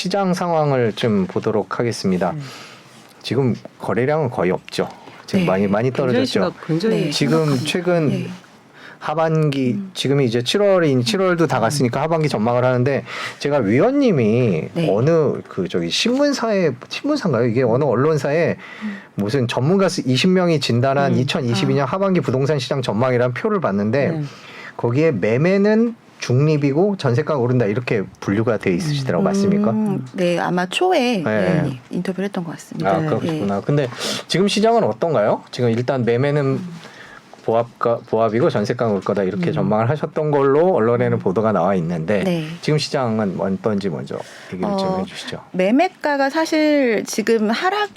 시장 상황을 좀 보도록 하겠습니다. 음. 지금 거래량은 거의 없죠. 지금 네. 많이 많이 떨어졌죠. 굉장히 네. 지금. 최근 네. 하반기 음. 지금이 이제 7월인 7월도 다 갔으니까 하반기 전망을 하는데 제가 위원님이 네. 어느 그 저기 신문사에 신문사인가요? 이게 어느 언론사에 무슨 전문가 20명이 진단한 음. 2022년 하반기 부동산 시장 전망이라는 표를 봤는데 네. 거기에 매매는 중립이고 전세가 오른다 이렇게 분류가 돼 있으시더라고 맞습니까? 음, 네, 아마 초에 네. 의원님 인터뷰를 했던 것 같습니다. 아 네. 그렇구나. 근데 지금 시장은 어떤가요? 지금 일단 매매는 보합가 보합이고 전세가 올 거다 이렇게 음. 전망을 하셨던 걸로 언론에는 보도가 나와 있는데 네. 지금 시장은 어떤지 먼저 얘기를 좀 어, 해주시죠. 매매가가 사실 지금 하락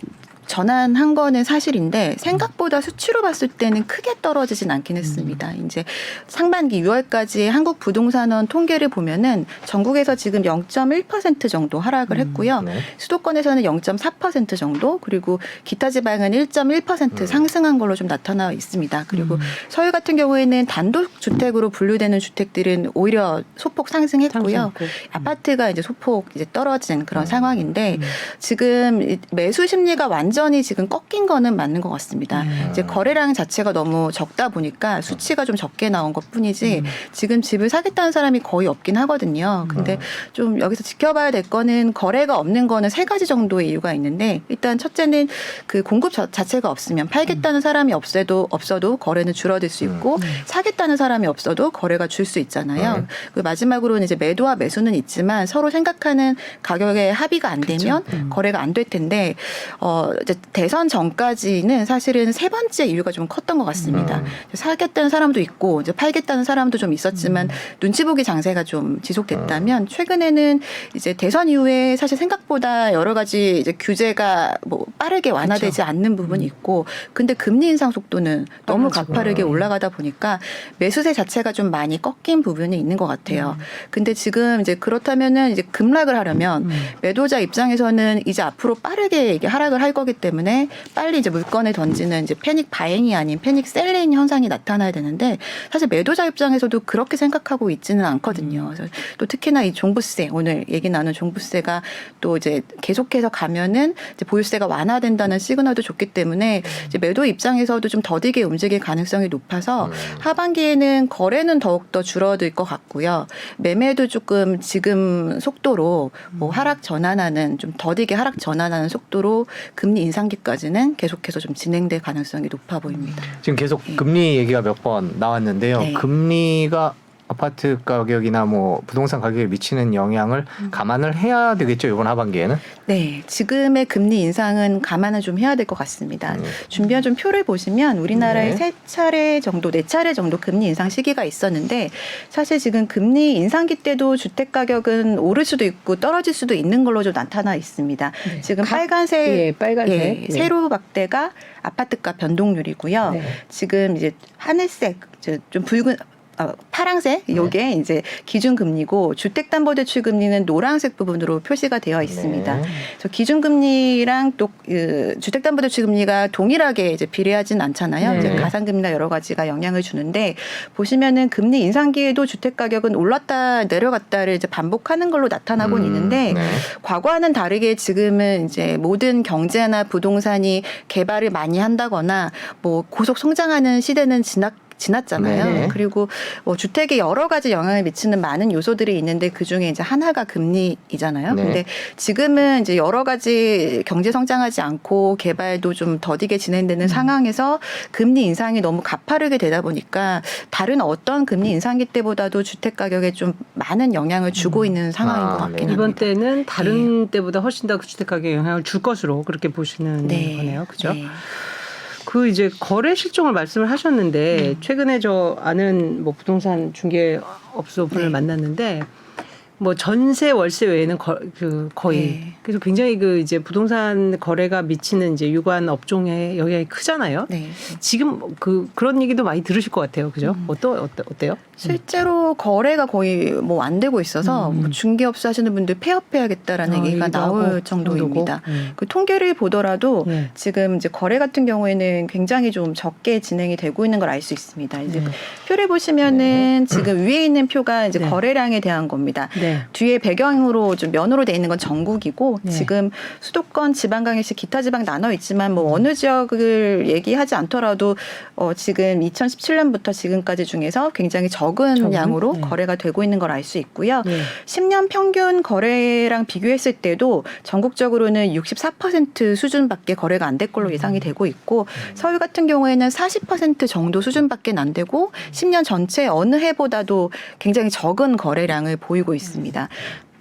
전환한 거는 사실인데 생각보다 수치로 봤을 때는 크게 떨어지진 않긴 했습니다. 음. 이제 상반기 6월까지 한국 부동산원 통계를 보면은 전국에서 지금 0.1% 정도 하락을 음. 했고요. 네. 수도권에서는 0.4% 정도 그리고 기타 지방은 1.1% 음. 상승한 걸로 좀 나타나 있습니다. 그리고 음. 서울 같은 경우에는 단독 주택으로 분류되는 주택들은 오히려 소폭 상승했고요. 상승했고. 아파트가 이제 소폭 이제 떨어진 그런 음. 상황인데 음. 지금 이 매수 심리가 완전 히 지금 꺾인 거는 맞는 것 같습니다. 음. 이제 거래량 자체가 너무 적다 보니까 수치가 좀 적게 나온 것 뿐이지 음. 지금 집을 사겠다는 사람이 거의 없긴 하거든요. 근데 좀 여기서 지켜봐야 될 거는 거래가 없는 거는 세 가지 정도의 이유가 있는데 일단 첫째는 그 공급 자, 자체가 없으면 팔겠다는 사람이 없어도 없어도 거래는 줄어들 수 있고 음. 사겠다는 사람이 없어도 거래가 줄 수 있잖아요. 네. 그 마지막으로는 이제 매도와 매수는 있지만 서로 생각하는 가격에 합의가 안 되면 그쵸. 음. 거래가 안 될 텐데 어 이제 대선 전까지는 사실은 세 번째 이유가 좀 컸던 것 같습니다. 음. 사겠다는 사람도 있고 이제 팔겠다는 사람도 좀 있었지만 음. 눈치 보기 장세가 좀 지속됐다면 최근에는 이제 대선 이후에 사실 생각보다 여러 가지 이제 규제가 뭐 빠르게 완화되지 않는 부분이 있고 근데 금리 인상 속도는 너무. 가파르게 음. 올라가다 보니까 매수세 자체가 좀 많이 꺾인 부분이 있는 것 같아요. 근데 지금 이제 그렇다면은 이제 급락을 하려면 음. 매도자 입장에서는 이제 앞으로 빠르게 이게 하락을 할 거기 때문에 빨리 이제 물건을 던지는 이제 패닉 바잉이 아닌 패닉 셀링 현상이 나타나야 되는데 사실 매도자 입장에서도 그렇게 생각하고 있지는 않거든요. 그래서 또 특히나 이 종부세 오늘 얘기 나눈 종부세가 또 이제 계속해서 가면은 이제 보유세가 완화된다는 시그널도 줬기 때문에 이제 매도 입장에서도 좀 더디게 움직일 가능성이 높아서 음. 하반기에는 거래는 더욱 더 줄어들 것 같고요. 매매도 조금 지금 속도로 뭐 하락 전환하는 좀 더디게 하락 전환하는 속도로 금리 인상기까지는 계속해서 좀 진행될 가능성이 높아 보입니다. 지금 계속 금리 얘기가 몇 번 나왔는데요. 네. 금리가 아파트 가격이나 뭐 부동산 가격에 미치는 영향을 음. 감안을 해야 되겠죠 이번 하반기에는. 네, 지금의 금리 인상은 감안을 좀 해야 될 것 같습니다. 음. 준비한 좀 표를 보시면 우리나라에 네. 세 차례 정도, 네 차례 정도 금리 인상 시기가 있었는데 사실 지금 금리 인상기 때도 주택 가격은 오를 수도 있고 떨어질 수도 있는 걸로 좀 나타나 있습니다. 네. 지금 각- 빨간색 예, 빨간색. 예, 예. 세로 박대가 아파트가 변동률이고요. 네. 지금 이제 하늘색 좀 붉은 어, 파랑색 요게 이제 기준 금리고 주택담보대출 금리는 노란색 부분으로 표시가 되어 있습니다. 네. 저 기준금리랑 또 그, 주택담보대출 금리가 동일하게 이제 비례하진 않잖아요. 네. 이제 가상금리나 여러 가지가 영향을 주는데 보시면은 금리 인상기에도 주택 가격은 올랐다 내려갔다를 이제 반복하는 걸로 나타나고 음, 있는데 네. 과거와는 다르게 지금은 이제 모든 경제나 부동산이 개발을 많이 한다거나 뭐 고속 성장하는 시대는 지났 지났잖아요. 네. 그리고 뭐 주택에 여러 가지 영향을 미치는 많은 요소들이 있는데 그 중에 이제 하나가 금리이잖아요. 네. 근데 지금은 이제 여러 가지 경제 성장하지 않고 개발도 좀 더디게 진행되는 상황에서 금리 인상이 너무 가파르게 되다 보니까 다른 어떤 금리 인상기 때보다도 주택 가격에 좀 많은 영향을 주고 있는 상황인 아, 것 같긴 네. 이번 합니다. 때는 다른 때보다 훨씬 더 주택 가격에 영향을 줄 것으로 그렇게 보시는 거네요. 그죠? 네. 그 이제 거래 실종을 말씀을 하셨는데 음. 최근에 저 아는 뭐 부동산 중개 업소 분을 네. 만났는데 뭐 전세 월세 외에는 거, 그 거의 네. 그래서 굉장히 그 이제 부동산 거래가 미치는 이제 유관 업종에 영향이 크잖아요. 네. 지금 그 그런 얘기도 많이 들으실 것 같아요. 그죠? 음. 어떠, 어떠 어때요? 실제로 거래가 거의 뭐 안 되고 있어서 음. 뭐 중개업소 하시는 분들 폐업해야겠다라는 어, 얘기가 나올 하고 정도입니다. 음. 그 통계를 보더라도 네. 지금 이제 거래 같은 경우에는 굉장히 좀 적게 진행이 되고 있는 걸 알 수 있습니다. 이제 네. 표를 보시면은 지금 위에 있는 표가 이제 네. 거래량에 대한 겁니다. 네. 네. 뒤에 배경으로 좀 면으로 돼 있는 건 전국이고 네. 지금 수도권, 지방광역시, 기타 지방 나눠 있지만 뭐 어느 지역을 얘기하지 않더라도 어 지금 2017년부터 지금까지 중에서 굉장히 적은 적은? 양으로 네. 거래가 되고 있는 걸 알 수 있고요. 네. 10년 평균 거래랑 비교했을 때도 전국적으로는 64% 수준밖에 거래가 안 될 걸로 예상이 되고 있고 서울 같은 경우에는 40% 정도 수준밖에 안 되고 10년 전체 어느 해보다도 굉장히 적은 거래량을 보이고 있습니다.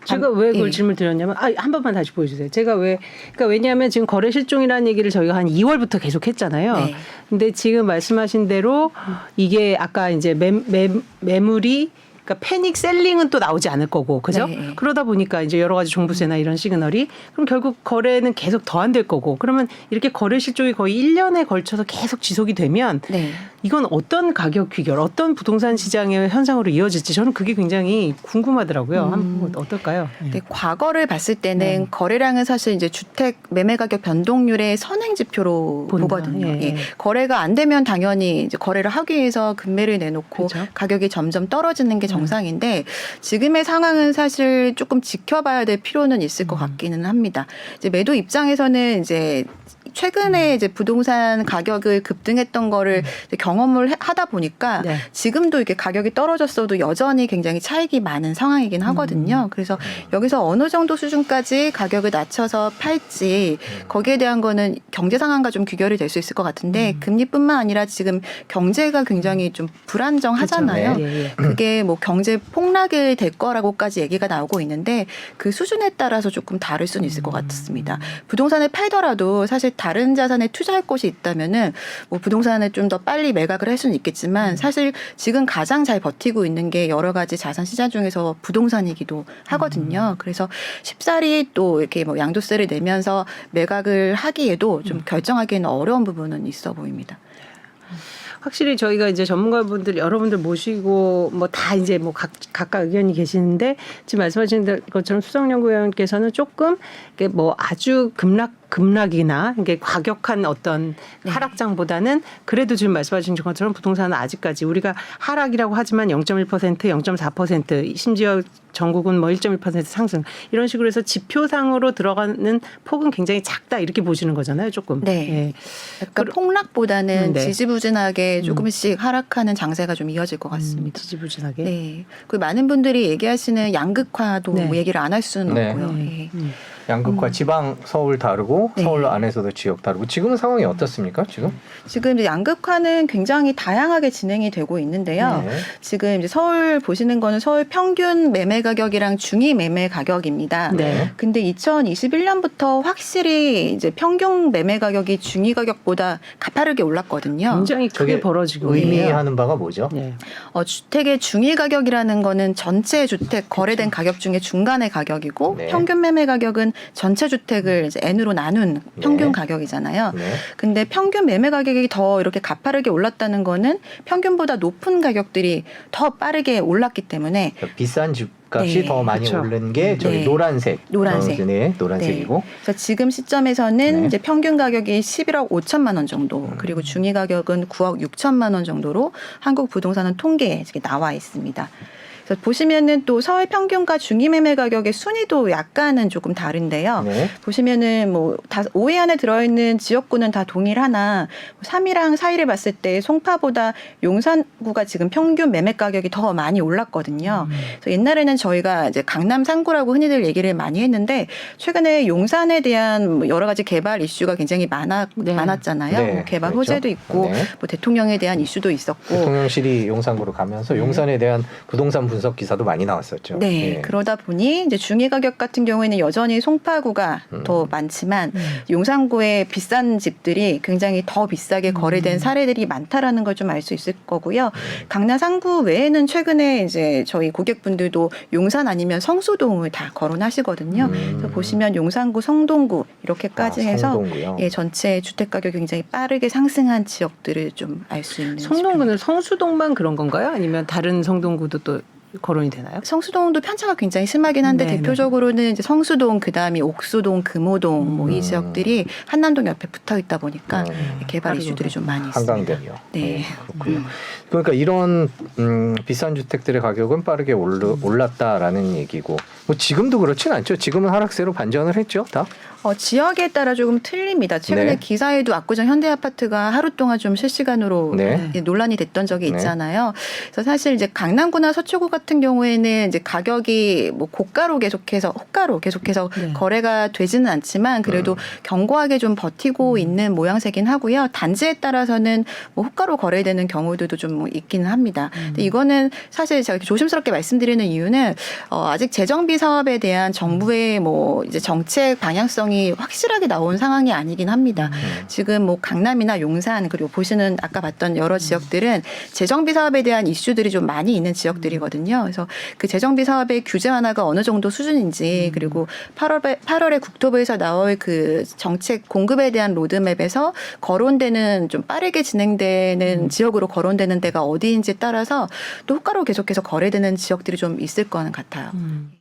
제가 왜 그걸 예. 질문 드렸냐면 아, 한 번만 다시 보여주세요. 제가 왜 그러니까 왜냐하면 지금 거래 실종이라는 얘기를 저희가 한 2월부터 계속 했잖아요. 네. 근데 지금 말씀하신 대로 이게 아까 이제 매, 매, 매물이 그러니까 패닉 셀링은 또 나오지 않을 거고 그죠? 네. 그러다 보니까 이제 여러 가지 종부세나 이런 시그널이 그럼 결국 거래는 계속 더 안 될 거고 그러면 이렇게 거래 실종이 거의 1년에 걸쳐서 계속 지속이 되면 네. 이건 어떤 가격 귀결, 어떤 부동산 시장의 현상으로 이어질지 저는 그게 굉장히 궁금하더라고요. 음. 한번 어떨까요? 네, 과거를 봤을 때는 네. 거래량은 사실 이제 주택 매매 가격 변동률의 선행 지표로 본다. 보거든요. 예. 예. 거래가 안 되면 당연히 이제 거래를 하기 위해서 금매를 내놓고 그렇죠. 가격이 점점 떨어지는 게 정상인데 지금의 상황은 사실 조금 지켜봐야 될 필요는 있을 음. 것 같기는 합니다. 이제 매도 입장에서는 이제 음. 최근에 이제 부동산 가격을 급등했던 거를 이제 경험을 해- 하다 보니까 네. 지금도 이렇게 가격이 떨어졌어도 여전히 굉장히 차익이 많은 상황이긴 음. 하거든요. 그래서 여기서 어느 정도 수준까지 가격을 낮춰서 팔지 거기에 대한 거는 경제 상황과 좀 귀결이 될 수 있을 것 같은데 음. 금리뿐만 아니라 지금 경제가 굉장히 좀 불안정하잖아요. 그렇죠. 예, 예. 그게 뭐 경제 폭락이 될 거라고까지 얘기가 나오고 있는데 그 수준에 따라서 조금 다를 수는 있을 것 음. 같습니다. 부동산을 팔더라도 사실 다른 자산에 투자할 곳이 있다면은 뭐 부동산을 좀더 빨리 매각을 할 수는 음. 있겠지만 사실 지금 가장 잘 버티고 있는 게 여러 가지 자산 시장 중에서 부동산이기도 음. 하거든요. 그래서 쉽사리 또 이렇게 뭐 양도세를 내면서 매각을 하기에도 음. 좀 결정하기에는 어려운 부분은 있어 보입니다. 확실히 저희가 이제 전문가분들 여러분들 모시고 뭐 다 이제 뭐 각, 각각 의견이 계시는데 지금 말씀하신 것처럼 수석연구위원께서는 조금 뭐 아주 급락 급락이나 이게 과격한 어떤 네. 하락장보다는 그래도 지금 말씀하신 것처럼 부동산은 아직까지 우리가 하락이라고 하지만 0.1% 0.4% 심지어 전국은 뭐 1.1% 상승 이런 식으로 해서 지표상으로 들어가는 폭은 굉장히 작다 이렇게 보시는 거잖아요 조금 네. 예. 약간 그러- 폭락보다는 음, 네. 지지부진하게 음. 조금씩 하락하는 장세가 좀 이어질 것 음, 같습니다. 지지부진하게 네. 그 많은 분들이 얘기하시는 양극화도 네. 뭐 얘기를 안 할 수는 네. 없고요. 네. 예. 음. 양극화 지방 서울 다르고 네. 서울 안에서도 지역 다르고 지금 상황이 어떻습니까? 지금? 지금 이제 양극화는 굉장히 다양하게 진행이 되고 있는데요. 네. 지금 이제 서울 보시는 거는 서울 평균 매매 가격이랑 중위 매매 가격입니다. 네. 근데 2021년부터 확실히 이제 평균 매매 가격이 중위 가격보다 가파르게 올랐거든요. 굉장히 크게 벌어지고 있네요. 의미하는 바가 뭐죠? 네. 어, 주택의 중위 가격이라는 거는 전체 주택 거래된 가격 중에 중간의 가격이고 네. 평균 매매 가격은 전체 주택을 이제 n으로 나눈 평균 네. 가격이잖아요. 네. 근데 평균 매매 가격이 더 이렇게 가파르게 올랐다는 거는 평균보다 높은 가격들이 더 빠르게 올랐기 때문에 그러니까 비싼 집값이 네. 더 많이 그쵸. 오른 게 저희 네. 노란색. 노란색. 어, 네, 노란색이고. 그래서 지금 시점에서는 네. 이제 평균 가격이 11억 5천만 원 정도 음. 그리고 중위 가격은 9억 6천만 원 정도로 한국 부동산은 통계에 이렇게 나와 있습니다. 보시면은 또 서울 평균과 중위 매매 가격의 순위도 약간은 조금 다른데요. 네. 보시면은 뭐 다 5위 안에 들어있는 지역구는 다 동일하나 3위랑 4위를 봤을 때 송파보다 용산구가 지금 평균 매매 가격이 더 많이 올랐거든요. 음. 그래서 옛날에는 저희가 이제 강남 상구라고 흔히들 얘기를 많이 했는데 최근에 용산에 대한 뭐 여러 가지 개발 이슈가 굉장히 많아 네. 많았잖아요. 네, 뭐 개발 그렇죠. 호재도 있고 네. 뭐 대통령에 대한 이슈도 있었고 대통령실이 용산구로 가면서 용산에 대한 부동산 분석 기사도 많이 나왔었죠. 네, 예. 그러다 보니 이제 중위 가격 같은 경우에는 여전히 송파구가 음. 더 많지만 음. 용산구의 비싼 집들이 굉장히 더 비싸게 거래된 음. 사례들이 많다라는 걸 좀 알 수 있을 거고요. 강남 상구 외에는 최근에 이제 저희 고객분들도 용산 아니면 성수동을 다 거론하시거든요. 음. 그래서 보시면 용산구, 성동구 이렇게까지 아, 해서 성동구요. 예, 전체 주택 가격이 굉장히 빠르게 상승한 지역들을 좀 알 수 있는 성동구는 성수동만 그런 건가요? 아니면 다른 성동구도 또 거론이 되나요? 성수동도 편차가 굉장히 심하긴 한데 네네. 대표적으로는 이제 성수동 그다음에 옥수동, 금호동 뭐이 음. 지역들이 한남동 옆에 붙어 있다 보니까 음, 개발 이슈들이 좀 많이 있습니다. 한강대요. 네. 그렇군요. 음. 그러니까 이런 음, 비싼 주택들의 가격은 빠르게 올르, 올랐다라는 얘기고 뭐 지금도 그렇진 않죠. 지금은 하락세로 반전을 했죠. 다. 어, 지역에 따라 조금 틀립니다. 최근에 네. 기사에도 압구정 현대아파트가 하루 동안 좀 실시간으로 네. 예, 논란이 됐던 적이 네. 있잖아요. 그래서 사실 이제 강남구나 서초구 같은 경우에는 이제 가격이 뭐 고가로 계속해서 호가로 계속해서 네. 거래가 되지는 않지만 그래도 음. 견고하게 좀 버티고 있는 모양새긴 하고요. 단지에 따라서는 뭐 호가로 거래되는 경우들도 좀 있기는 합니다. 근데 이거는 사실 제가 이렇게 조심스럽게 말씀드리는 이유는 어, 아직 재정비 사업에 대한 정부의 뭐 이제 정책 방향성이 확실하게 나온 상황이 아니긴 합니다. 음. 지금 뭐 강남이나 용산 그리고 보시는 아까 봤던 여러 지역들은 재정비 사업에 대한 이슈들이 좀 많이 있는 지역들이거든요. 그래서 그 재정비 사업의 규제 완화가 어느 정도 수준인지 그리고 8월에 8월에 국토부에서 나올 그 정책 공급에 대한 로드맵에서 거론되는 좀 빠르게 진행되는 지역으로 거론되는 데가 어디인지 따라서 또 호가로 계속해서 거래되는 지역들이 좀 있을 거는 같아요. 음.